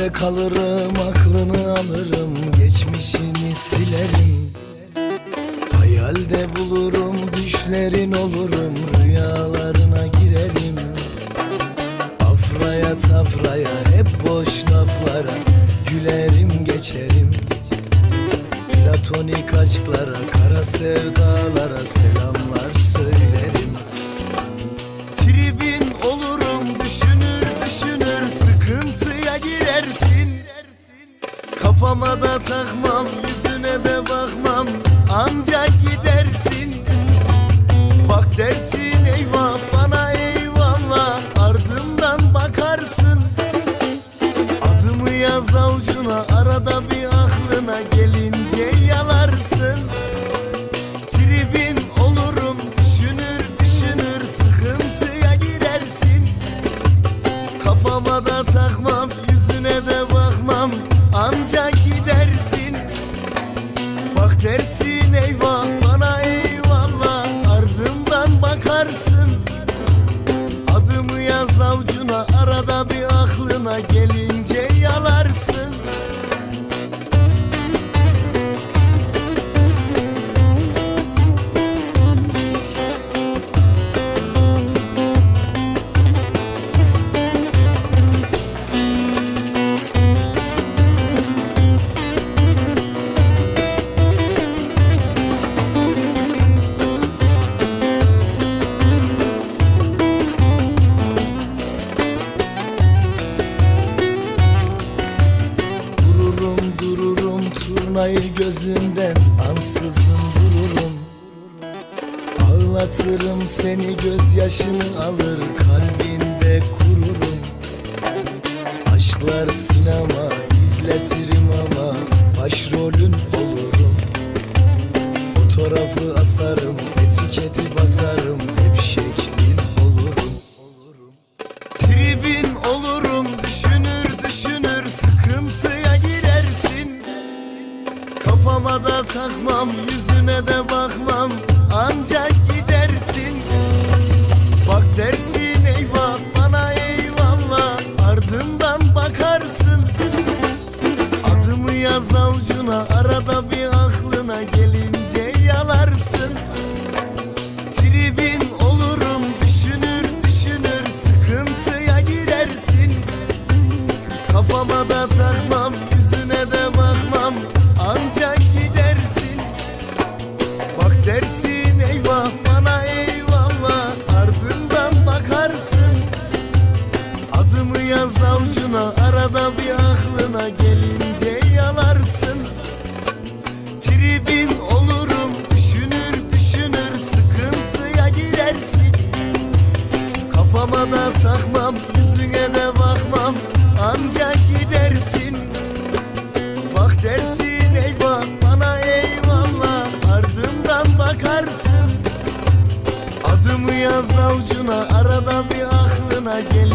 Mazinde kalırım aklını alırım Geçmişini silerim. Hayalde bulurum düşlerin olurum Rüyalarına girerim. Afraya tafraya hep boş laflara Gülerim geçerim. Platonik aşklara Kara sevdalara selamlar söylerim Kafama da takmam yüzüne de bakmam. Ancak gidersin. Bak dersin eyvah bana eyvallah. Ardından bakarsın. Adımı yaz avucuna arada bir turnayı gözünden ansızın vururum Ağlatırım seni gözyaşını alır kalbinde kururum Aşklar sinema da takmam yüzüne de bakmam ancak gidersin. Bak dersin eyvah bana eyvallah ardından bakarsın. Adımı yaz avucuna arada bir Kafama da takmam yüzüne de bakmam. Ancak gidersin. Bak dersin eyvah bana eyvallah. Ardımdan bakarsın. Adımı yaz avucuna arada bir aklına gel.